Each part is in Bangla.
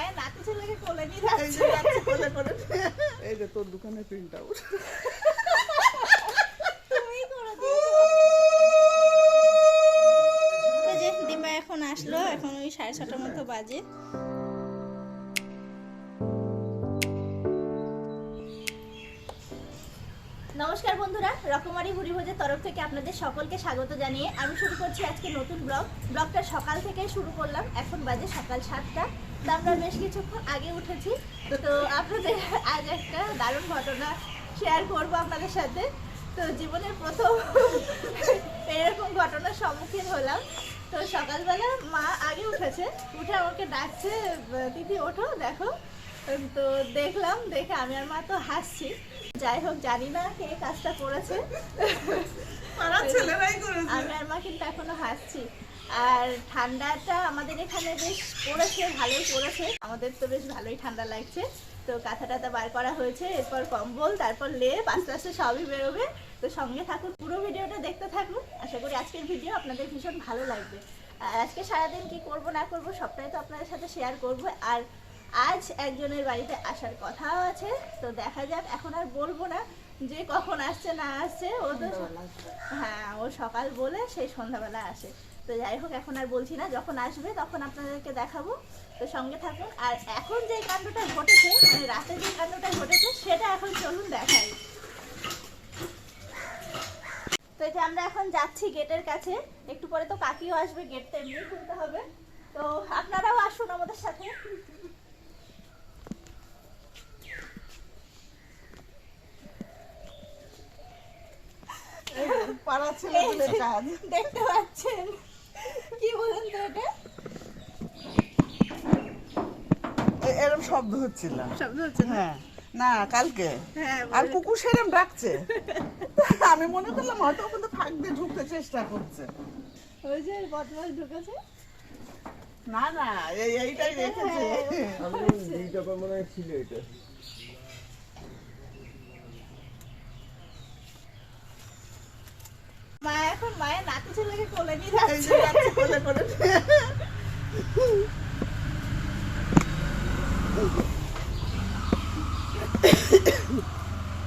মায়ের নাতি ছেলেকে কোলে নিয়ে এই যাচ্ছে। যে কোলে করে। এই যে তোর দোকানে প্রিন্ট আউট এখন আসলো এখন ওই সাড়ে ছটার মতো বাজে। রকমারি ভুরি ভোজের তরফ থেকে আপনাদের সকলকে স্বাগত জানিয়ে আমি শুরু করছি আজকে নতুন ব্লগ। ব্লগটা সকাল থেকেই শুরু করলাম, এখন বাজে সকাল সাতটা। তো আমরা বেশ কিছুক্ষণ আগে উঠেছি, তো আপনাদের আজ একটা দারুণ ঘটনা শেয়ার করব আপনাদের সাথে। তো জীবনের প্রথম এরকম ঘটনার সম্মুখীন হলাম। তো সকালবেলা মা আগে উঠেছে, উঠে আমাকে ডাকছে দিদি ওঠো, দেখো। তো দেখলাম দেখে আমি আর মা তো হাসছি। যাই হোক জানি না কে কাজটা করেছে। আমি আর মা কিন্তু এখনও হাসছি। আর ঠান্ডাটা আমাদের এখানে বেশ পড়েছে ভালোই পড়েছে। আমাদের তো বেশ ভালোই ঠান্ডা লাগছে। তো কাঁথা টাথা বার করা হয়েছে এরপর কম্বল তারপর লেপ আস্তে আস্তে সবই বেরোবে। তো সঙ্গে থাকুন পুরো ভিডিওটা দেখতে থাকুন। আশা করি আজকের ভিডিও আপনাদের ভীষণ ভালো লাগবে। আর আজকে সারাদিন কি করব না করব সবটাই তো আপনাদের সাথে শেয়ার করব। আর আজ একজনের বাড়িতে আসার কথাও আছে তো দেখা যাক এখন আর বলব না যে কখন আসছে না আসছে। ও তো হ্যাঁ ও সকাল বলে সেই সন্ধ্যাবেলা আসে। তো যাই হোক এখন আর বলছি না যখন আসবে তখন আপনাদেরকে দেখাবো। তো সঙ্গে থাকুন। আর এখন যে কাণ্ডটা ঘটেছে মানে রাতে যে কাণ্ডটা ঘটেছে সেটা এখন চলুন দেখাই। তো এই যে আমরা এখন যাচ্ছি গেটের কাছে। একটু পরে তো কাকিও আসবে গেটটা এমনি খুলতে হবে। তো আপনারাও আসুন আমাদের সাথে। পাড়ার ছেলেদের কাজ। দেখতে পাচ্ছেন। কি বলেন তো এটা? শব্দ হচ্ছিল। শব্দ হচ্ছে হ্যাঁ। না কালকে। হ্যাঁ আর কুকুর সেরম ডাকছে। আমি মনে করলাম হয়তো ওখানে ফাঁক দিয়ে ঢুকতে চেষ্টা করছে। ওই যে বদমাস ঢুকেছে? না না এই এইটাই রেখেছে হ্যাঁ, আমি দুইটা পর মনে হয় ছিল এটা মা এখন মায়ের নাতি ছেলেকে কোলে নিয়ে এই যাচ্ছে যে যাচ্ছে কোলে করে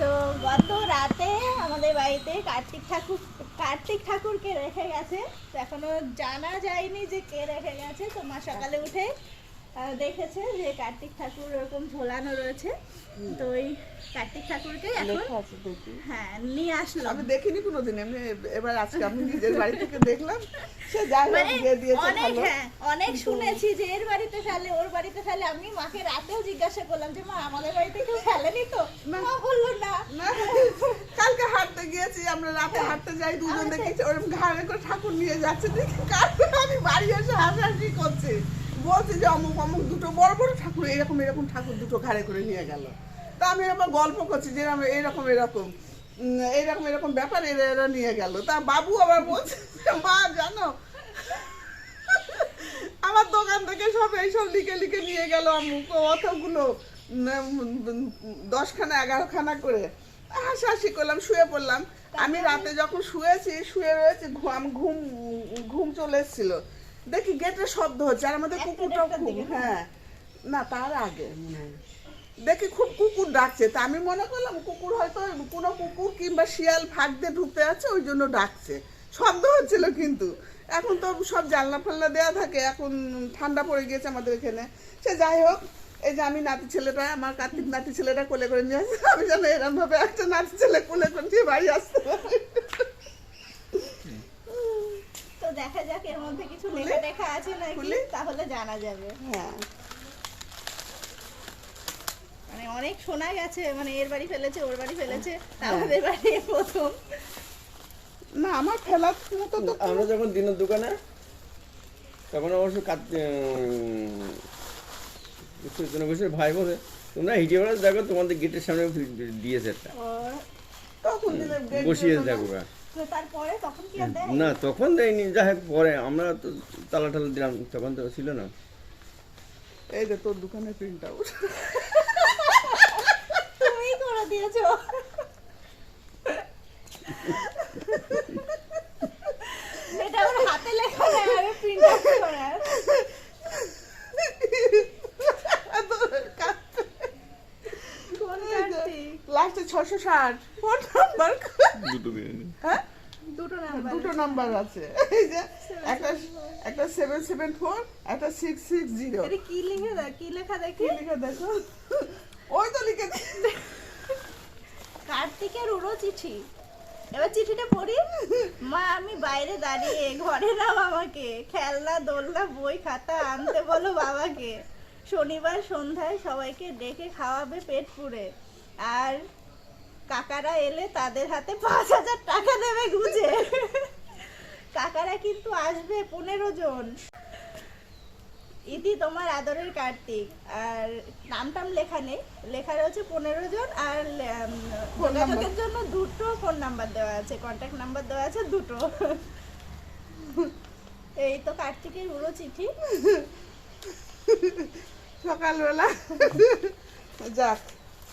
তো গত রাতে আমাদের বাড়িতে কার্তিক ঠাকুর, কার্তিক ঠাকুরকে রেখে গেছে। এখনও জানা যায়নি যে কে রেখে গেছে। তো মা সকালে উঠে দেখেছে যে কার্তিক ঠাকুর এরকম ঝোলানো রয়েছে। তো ওই কার্তিক ঠাকুরকে এখন হ্যাঁ নিয়ে আসলো। আমি দেখিনি কোনোদিন এমনি এবার আজকে আমি নিজের বাড়ি থেকে দেখলাম। সে যাই হোক মানে দিয়ে দিয়েছে অনেক হ্যাঁ অনেক শুনেছি যে এর বাড়িতে ফেলে ওর বাড়িতে ফেলে। আমি মাকে রাতেও জিজ্ঞাসা করলাম যে মা আমাদের বাড়িতে কেউ ফেলেনি তো? মা বলল না। না কালকে হাঁটতে গিয়েছি আমরা রাতে হাঁটতে যাই দুজন দেখেছি ওরকম ঘাড়ে করে ঠাকুর নিয়ে যাচ্ছে। দেখি কালকে আমি বাড়ি এসে হাসাহাসি করছি। বলছি যে অমুক অমুক দুটো বড় বড় ঠাকুর, এরকম এরকম ঠাকুর দুটো ঘাড়ে করে নিয়ে গেল। তা আমি এরকম গল্প করছি যে এরকম এরকম এরকম এরকম ব্যাপার এরা এরা নিয়ে গেল। তা বাবু আবার বলছে মা, জানো, আমার দোকান থেকে সব এইসব লিখে লিখে নিয়ে গেল অমুক, অতগুলো দশখানা, এগারোখানা করে। হাসাহাসি করলাম, শুয়ে পড়লাম। আমি রাতে যখন শুয়েছি, শুয়ে রয়েছি ঘু- আমি ঘুম ঘুম চলে এসেছিল। দেখি গেটের শব্দ হচ্ছে আর আমাদের কুকুরটাও খুব হ্যাঁ। না তার আগে দেখি খুব কুকুর ডাকছে। তা আমি মনে করলাম কুকুর হয়তো কোনো কুকুর কিংবা শিয়াল ফাঁক দিয়ে ঢুকতে আছে ওই জন্য ডাকছে। শব্দ হচ্ছিল কিন্তু। এখন তো সব জানলা ফাল্লা দেওয়া থাকে এখন ঠান্ডা পড়ে গিয়েছে আমাদের এখানে। সে যাই হোক এই যে আমি নাতি ছেলেটা আমার কার্তিক নাতি ছেলেটা কোলে করে নিয়ে আসছে। আমি যেন এরম ভাবে একটা নাতি ছেলে কোলে করে নিয়ে বাড়ি আসতে দেখা যাক এর মধ্যে কিছু লেখা লেখা আছে নাকি? তাহলে জানা যাবে। হ্যাঁ। মানে অনেক শোনা গেছে মানে এর বাড়ি ফেলেছে ওর বাড়ি ফেলেছে হ্যাঁ। আমাদের বাড়ি প্রথম। না আমার ফেলার মতো তো আমরা যখন দিনের দোকানে তখন অবশ্য চৈতন্য ঘোষের ভাই বলে তোমরা হিটে বেড়া দেখো তোমাদের গেটের সামনে দিয়েছে একটা বসিয়ে দেখো না তখন দেয়নি যাই হোক পরে আমরা তো তালা টালা দিলাম তখন তো ছিল না। এই যে তোর দোকানে প্রিন্ট আউট তুমি করে দিয়েছ। লাস্টে ছশো ষাট ফোন নাম্বার দুটো হ্যাঁ? দুটো নাম্বার দুটো নাম্বার আছে। এই যে একটা একটা সেভেন সেভেন ফোর একটা সিক্স সিক্স জিরো এটা কি লিখে কি লেখা দেখি? লিখে দেখো? ওই তো লিখে কার্তিকের উড়ো চিঠি এবার চিঠিটা পড়ি? মা আমি বাইরে দাঁড়িয়ে ঘরে নাও আমাকে। খেলনা দোলনা বই খাতা আনতে বলো বাবাকে। শনিবার সন্ধ্যায় সবাইকে ডেকে খাওয়াবে পেট পুড়ে। আর কাকারা এলে তাদের হাতে পাঁচ হাজার টাকা দেবে গুজে কাকারা কিন্তু আসবে পনেরো জন। ইতি তোমার আদরের কার্তিক। আর নাম টাম লেখা নেই। লেখা রয়েছে পনেরো জন আর যোগাযোগের জন্য দুটো ফোন নাম্বার দেওয়া আছে। কন্ট্যাক্ট নাম্বার দেওয়া আছে দুটো। এই তো কার্তিকের পুরো চিঠি। সকালবেলা। যাক।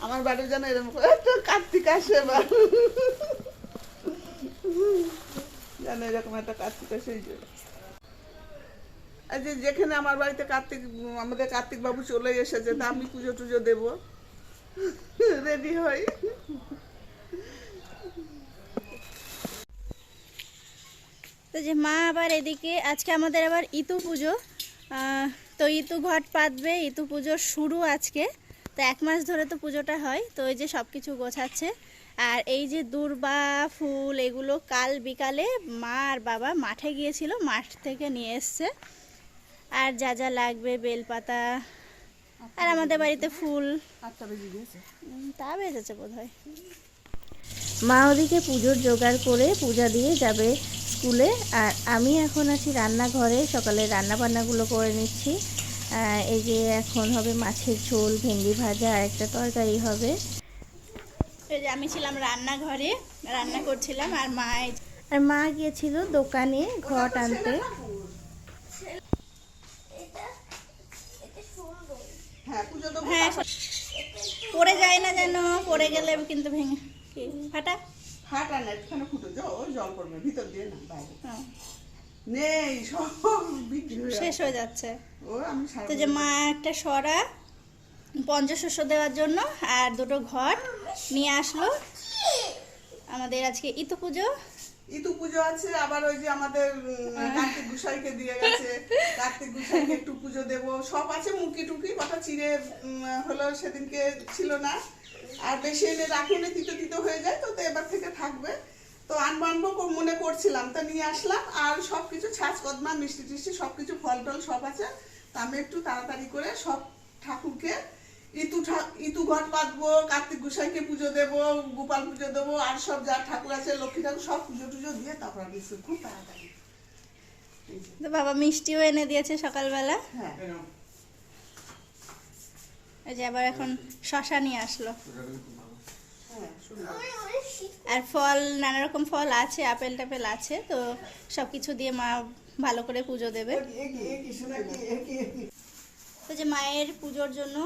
আমার বাড়ি যেন এরকম একটু কার্তিক আসে এবার যেন এরকম একটা কার্তিক আসে, এই যে। যেখানে আমার বাড়িতে কার্তিক আমাদের কার্তিক বাবু চলে এসেছে, তা আমি পুজো টুজো দেবো। রেডি হই। তো যে মা আবার এদিকে, আজকে আমাদের আবার ইতু পুজো। তো ইতু ঘট পাতবে, ইতু পুজোর শুরু আজকে। তো এক মাস ধরে তো পুজোটা হয়, তো এই যে সব কিছু গোছাচ্ছে। আর এই যে দূর্বা, ফুল, এগুলো কাল বিকালে মা আর বাবা মাঠে গিয়েছিল, মাঠ থেকে নিয়ে এসছে। আর যা যা লাগবে, বেলপাতা, আর আমাদের বাড়িতে ফুল। তা বেজেছে বোধ হয় মা ওদিকে পুজোর জোগাড় করে পূজা দিয়ে যাবে স্কুলে, আর আমি এখন আছি রান্নাঘরে, সকালে রান্না বান্নাগুলো করে নিচ্ছি। এই যে এখন হবে মাছের ঝোল ভেন্ডি ভাজা আর একটা তরকারি হবে। এই যে আমি ছিলাম রান্নাঘরে রান্না করছিলাম আর মা আর মা গিয়েছিল দোকানে ঘট আনতে। হ্যাঁ হ্যাঁ পড়ে যায় না যেন পড়ে গেলে কিন্তু ভেঙে ফাটা? ফাটা না ফুটো জল পড়বে ভিতর দিয়ে না বাইরে। হ্যাঁ, নেই সব শেষ হয়ে যাচ্ছে। ও আমি সারা তো যে মা একটা সরা পঞ্চশস্য দেওয়ার জন্য আর দুটো ঘট নিয়ে আসলো। আমাদের আজকে ইতু পুজো। ইতু পুজো আছে আবার ওই যে আমাদের উম, কার্তিক গুসাইকে দিয়ে গেছে। কার্তিক গুসাইকে একটু পুজো দেব। সব আছে মুখি টুকি কটা চিড়ে হলো সেদিনকে ছিল না। আর বেশি এনে রাখলে তিতো তিতো হয়ে যায় তো তো এবার থেকে থাকবে। তো আনব আনব মনে করছিলাম। তা নিয়ে আসলাম আর সব কিছু ছাঁচ কদমা মিষ্টি টিষ্টি সব কিছু ফল টল সব আছে। তা আমি একটু তাড়াতাড়ি করে সব ঠাকুরকে ইতু ঠা- ইতু ঘট পাতবো কার্তিক গোসাইকে পুজো দেবো গোপাল পুজো দেবো আর সব যা ঠাকুর আছে লক্ষ্মী ঠাকুর সব পুজো টুজো দিয়ে তারপর আমি খুব তাড়াতাড়ি। তো বাবা মিষ্টিও এনে দিয়েছে সকালবেলা। হ্যাঁ। এই যে আবার এখন শশা নিয়ে আসলো। হ্যাঁ আর ফল নানা রকম ফল আছে আপেল টাপেল আছে তো সব কিছু দিয়ে মা ভালো করে পুজো দেবে। তো যে মায়ের পুজোর জন্য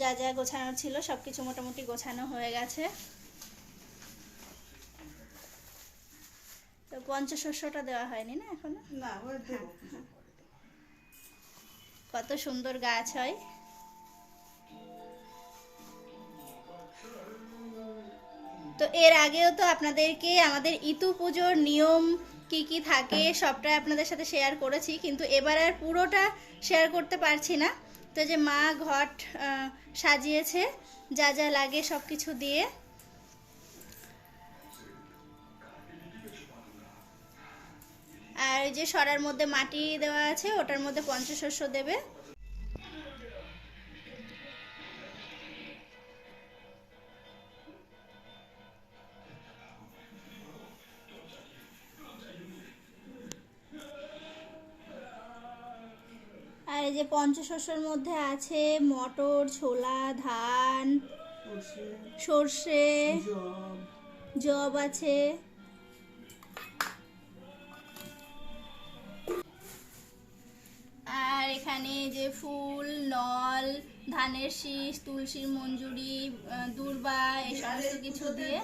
যা যা গোছানো ছিল সব কিছু মোটামুটি গোছানো হয়ে গেছে। তো পঞ্চশস্যটা দেওয়া হয়নি না এখনও? না কত সুন্দর গাছ হয়। তো এর আগেও তো আপনাদেরকে আমাদের ইতু পুজোর নিয়ম কি কি থাকে সবটাই আপনাদের সাথে শেয়ার করেছি কিন্তু এবার আর পুরোটা শেয়ার করতে পারছি না। তো যে মা ঘট সাজিয়েছে যা যা লাগে সব কিছু দিয়ে। আর এই যে সরার মধ্যে মাটি দেওয়া আছে ওটার মধ্যে পঞ্চশস্য দেবে। এই যে পঞ্চশস্যের মধ্যে আছে মটর ছোলা ধান সর্ষে, জব, আছে। আর এখানে যে ফুল নল ধানের শীষ তুলসীর মঞ্জুরি দূর্বা এই সমস্ত কিছু দিয়ে।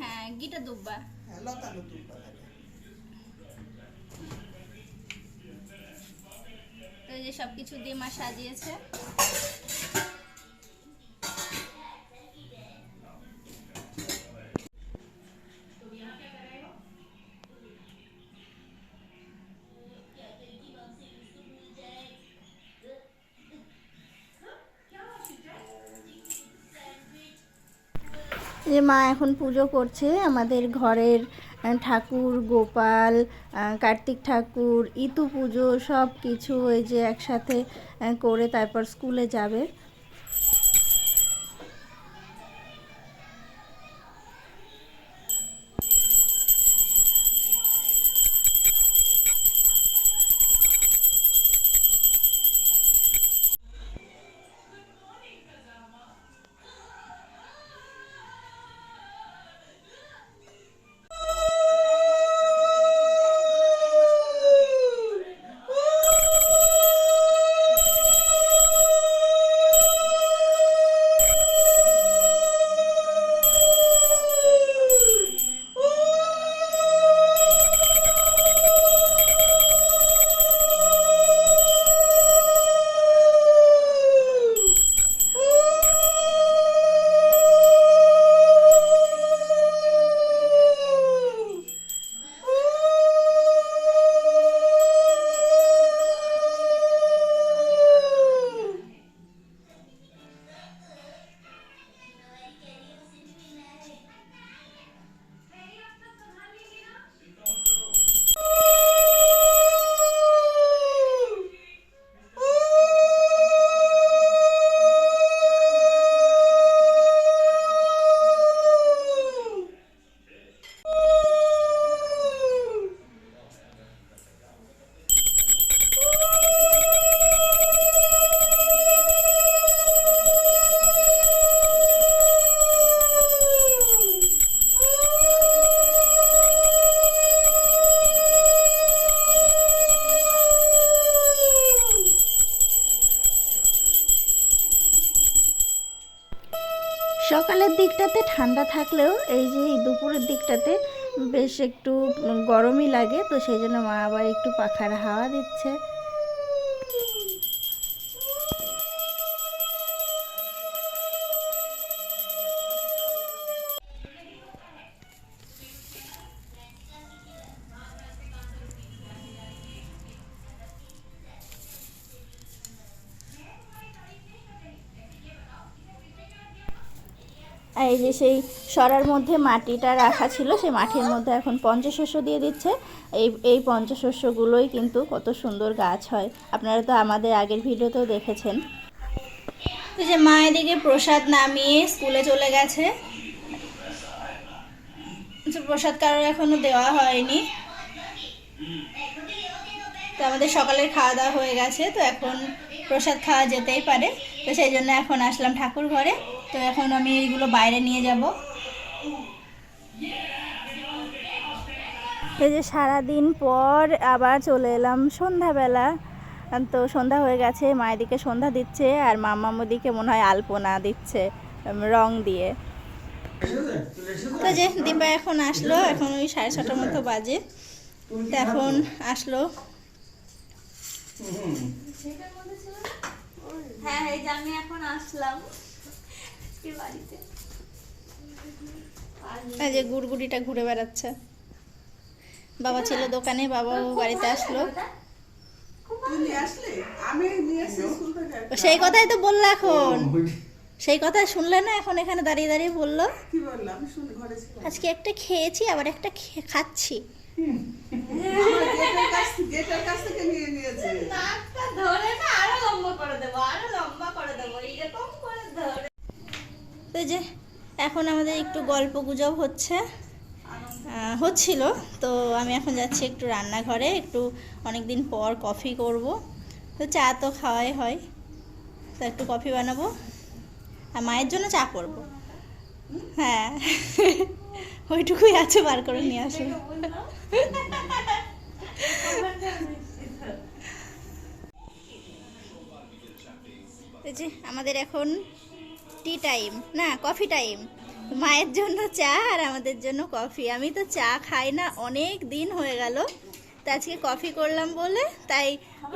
হ্যাঁ গিটা দুব্বা হ্যাঁ লতানো সবকিছু দিয়ে মা সাজিয়েছে। যে মা এখন পুজো করছে আমাদের ঘরের ঠাকুর, গোপাল কার্তিক ঠাকুর, ইতু পুজো সব কিছু ওই যে একসাথে করে তারপর স্কুলে যাবে। ঠান্ডা থাকলেও এই যে দুপুরের দিকটাতে বেশ একটু গরমই লাগে, তো সেই জন্য মা আবার একটু পাখার হাওয়া দিচ্ছে। সেই সরার মধ্যে মাটিটা রাখা ছিল, সেই মাটির মধ্যে এখন পঞ্চশস্য দিয়ে দিচ্ছে। এই এই পঞ্চশস্যগুলোই কিন্তু কত সুন্দর গাছ হয়। আপনারা তো আমাদের আগের ভিডিওতেও দেখেছেন। তো যে মা এদিকে প্রসাদ নামিয়ে স্কুলে চলে গেছে। প্রসাদ কারোর এখনও দেওয়া হয়নি। তো আমাদের সকালের খাওয়া দাওয়া হয়ে গেছে, তো এখন প্রসাদ খাওয়া যেতেই পারে। তো সেই জন্য এখন আসলাম ঠাকুর ঘরে। তো এখন আমি এইগুলো বাইরে নিয়ে যাব। এই যে সারাদিন পর আবার চলে এলাম সন্ধ্যাবেলা। তো সন্ধ্যা হয়ে গেছে মায়ের দিকে সন্ধ্যা দিচ্ছে আর মামার দিকে মনে হয় আলপনা দিচ্ছে রং দিয়ে। তো যে দীপা এখন আসলো এখন ওই সাড়ে ছটার মতো বাজে। তো এখন আসলো। হ্যাঁ এই যে আমি এখন আসলাম। আজকে বাড়িতে? এই যে গুড়গুড়িটা ঘুরে বেড়াচ্ছে। বাবা ছিল দোকানে বাবাও বাড়িতে আসলো। সেই কথাই তো বলল এখন। সেই কথা শুনলে না এখন এখানে দাঁড়িয়ে দাঁড়িয়ে বলল। কি বললাম শুনে ঘরে ছিলাম আজকে একটা খেয়েছি আবার একটা খে- খাচ্ছি। আমার গেটের কাছ গেটের কাছ থেকে নিয়ে নিয়েছে। নাকটা ধরে না আরও লম্বা করে দেবো আরও লম্বা করে দেবো এরকম করে ধরে। তো যে, এখন আমাদের একটু গল্প গুজব হচ্ছে। হচ্ছিল, তো আমি এখন যাচ্ছি একটু রান্নাঘরে, একটু অনেক দিন পর কফি করব। তো চা তো খাওয়াই হয়, তো একটু কফি বানাবো। আর মায়ের জন্য চা করব। হ্যাঁ ওইটুকুই আছে, বার করে নিয়ে আসো। এই যে, আমাদের এখন টি টাইম না কফি টাইম মায়ের জন্য চা আর আমাদের জন্য কফি আমি তো চা খাই না, অনেক দিন হয়ে গেল। তো আজকে কফি করলাম বলে, তাই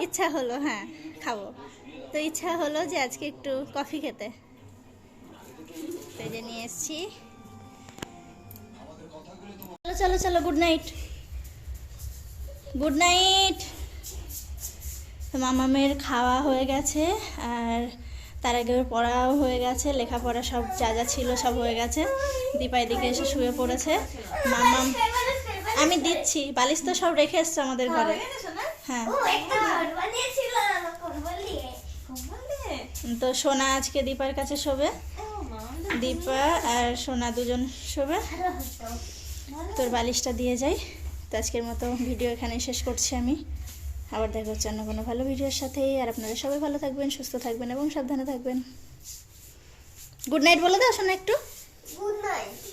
ইচ্ছা হলো হ্যাঁ খাব। তো ইচ্ছা হলো যে আজকে একটু কফি খেতে। যে নিয়ে এসছি। চলো চলো চলো গুড নাইট গুড নাইট মামামের খাওয়া হয়ে গেছে, আর তার আগে পড়াও হয়ে গেছে লেখাপড়া সব যা যা ছিল সব হয়ে গেছে। দীপা এদিকে এসে শুয়ে পড়েছে। মামাম আমি দিচ্ছি বালিশ তো সব রেখে এসছো আমাদের ঘরে। হ্যাঁ। ঘর দিয়ে তো সোনা আজকে দীপার কাছে শোবে। দীপা। আর সোনা দুজন শোবে। তোর বালিশটা দিয়ে যাই। তো আজকের মতো ভিডিও এখানে শেষ করছি আমি। আবার দেখা হচ্ছে অন্য কোনো ভালো ভিডিওর সাথে। আর আপনারা সবাই ভালো থাকবেন, সুস্থ থাকবেন এবং সাবধানে থাকবেন। গুড নাইট বলে দাও শোনা একটু। Good night